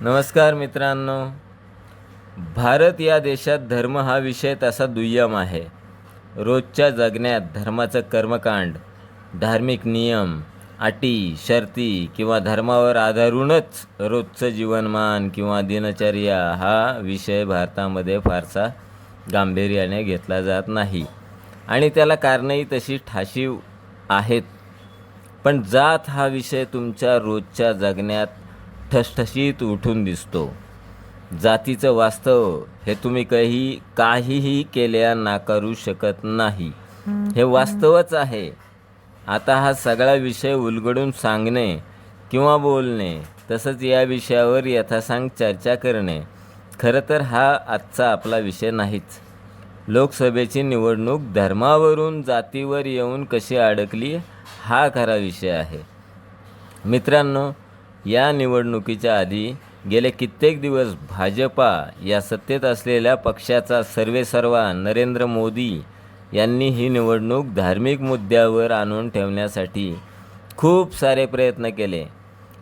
नमस्कार मित्रांनो. भारत या देशात धर्म हा विषय तसा दुय्यम आहे. रोजच्या जगण्यात धर्माचं कर्मकांड धार्मिक नियम अटी शर्ती किंवा धर्मावर आधारूनच रोजचं जीवनमान किंवा दिनचर्या हा विषय भारतामध्ये फारसा गांभीर्याने घेतला जात नाही. आणि त्याला कारणंही तशी ठाशीव आहेत. पण जात हा विषय तुमच्या रोजच्या जगण्यात ठसठशीत उठून दिसतो. जातीचं वास्तव हे तुम्ही काही काहीही केल्या नाकारू शकत नाही. हे वास्तवच आहे. आता हा सगळा विषय उलगडून सांगणे किंवा बोलणे तसंच या विषयावर यथासांग चर्चा करणे खरं तर हा आजचा आपला विषय नाहीच. लोकसभेची निवडणूक धर्मावरून जातीवर येऊन कशी अडकली हा खरा विषय आहे. मित्रांनो या निवडणुकीच्या आधी गेले कित्येक दिवस भाजपा या सत्तेत असलेल्या पक्षाचा सर्वेसर्वा नरेंद्र मोदी यांनी ही निवडणूक धार्मिक मुद्द्यावर आणून ठेवण्यासाठी खूप सारे प्रयत्न केले.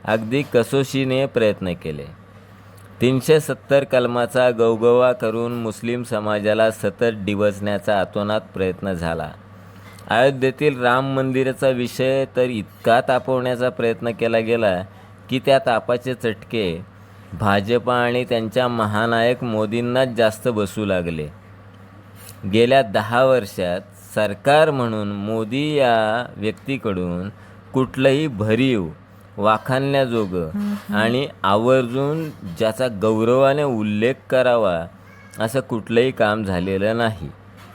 अगदी कसोशीने प्रयत्न केले. तीनशे सत्तर कलमाचा गवगवा करून मुस्लिम समाजाला सतत डिवचण्याचा अतोनात प्रयत्न झाला. अयोध्येतील राम मंदिराचा विषय तर इतका तापवण्याचा प्रयत्न केला गेला की त्या तापाचे चटके भाजपा आणि त्यांच्या महानायक मोदींनाच जास्त बसू लागले. गेल्या दहा वर्षात सरकार म्हणून मोदी या व्यक्तीकडून कुठलंही भरीव वाखाणण्याजोगं आणि आवर्जून ज्याचा गौरवाने उल्लेख करावा असं कुठलंही काम झालेलं नाही.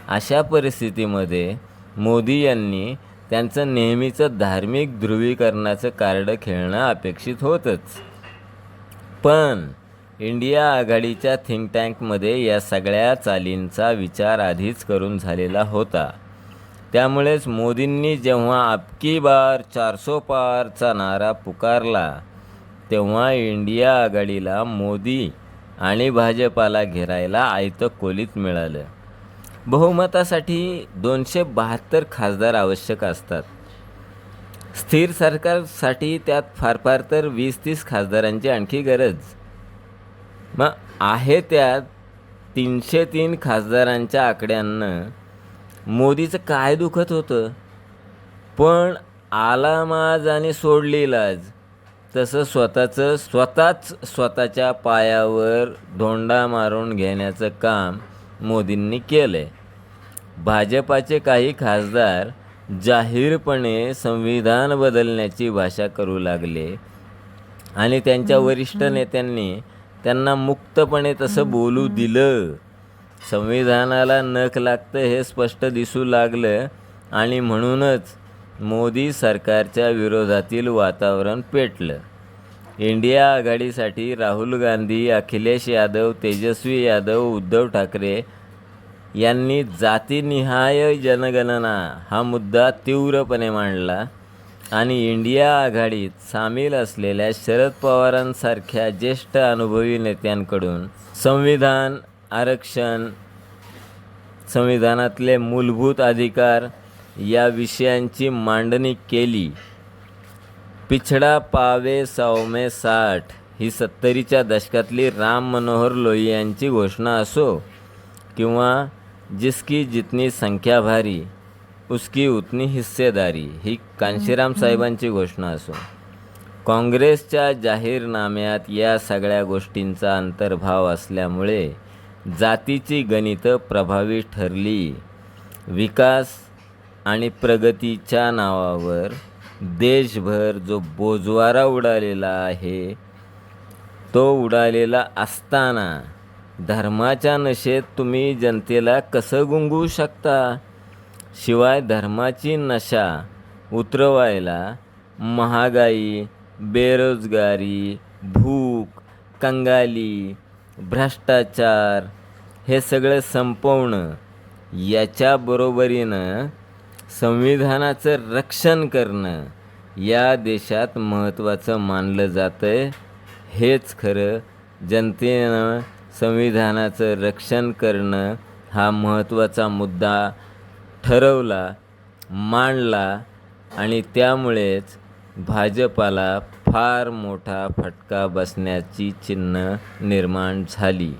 अशा परिस्थितीमध्ये मोदी यांनी त्यांचं नेहमीचं धार्मिक ध्रुवीकरणाचं कार्ड खेळणं अपेक्षित होतंच. पण इंडिया आघाडीच्या थिंक टँकमध्ये या सगळ्या चालींचा विचार आधीच करून झालेला होता. त्यामुळेच मोदींनी जेव्हा आपकी बार चारसो पारचा नारा पुकारला तेव्हा इंडिया आघाडीला मोदी आणि भाजपाला घेरायला आयतं कोलीत मिळालं. बहुमतासाठी दोनशे बहात्तर खासदार आवश्यक असतात. स्थिर सरकारसाठी त्यात फार फार तर वीस तीस खासदारांची आणखी गरज. मग आहे त्यात तीनशे तीन खासदारांच्या आकड्यांनं मोदीचं काय दुखत होतं? पण आला माज आणि सोडली लाज. तसं स्वतःचं स्वतःच स्वतःच्या पायावर धोंडा मारून घेण्याचं काम मोदींनी केलं. भाजपाचे काही खासदार जाहीरपणे संविधान बदलण्याची भाषा करू लागले आणि त्यांच्या वरिष्ठ नेत्यांनी त्यांना मुक्तपणे तसं बोलू दिलं. संविधानाला नख लागतं हे स्पष्ट दिसू लागलं आणि म्हणूनच मोदी सरकारच्या विरोधातील वातावरण पेटलं. इंडिया आघाडीसाठी राहुल गांधी अखिलेश यादव तेजस्वी यादव उद्धव ठाकरे यांनी जातीनिहाय जनगणना हा मुद्दा तीव्रपणे मांडला आणि इंडिया आघाडीत सामील असलेल्या शरद पवारांसारख्या ज्येष्ठ अनुभवी नेत्यांकडून संविधान आरक्षण संविधानातले मूलभूत अधिकार या विषयांची मांडणी केली. पिछडा पावे सौमे साठ ही सत्तरीच्या दशकातली राम मनोहर लोहिया यांची घोषणा असो किंवा जिसकी जितनी संख्या भारी उसकी उतनी हिस्सेदारी ही कांशीराम साहेबांची घोषणा असो. काँग्रेसच्या जाहीरनाम्यात या सगळ्या गोष्टींचा अंतर्भाव असल्यामुळे जातीची गणितं प्रभावी ठरली. विकास आणि प्रगतीच्या नावावर देशभर जो बोजवारा उडालेला आहे तो उडालेला असताना धर्माच्या नशेत तुम्ही जनतेला कसं गुंगवू शकता? शिवाय धर्माची नशा उतरवायला महागाई बेरोजगारी भूक कंगाली भ्रष्टाचार हे सगळं संपवणं याच्या बरोबरीनं संविधानाचं रक्षण करणं या देशात महत्त्वाचं मानलं जातं आहे हेच खरं जनतेनं संविधानाचं रक्षण करणं हा महत्त्वाचा मुद्दा ठरवला मांडला आणि त्यामुळेच भाजपाला फार मोठा फटका बसण्याची चिन्ह निर्माण झाली.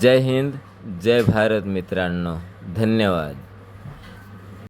जय हिंद जय भारत मित्रांनो. धन्यवाद.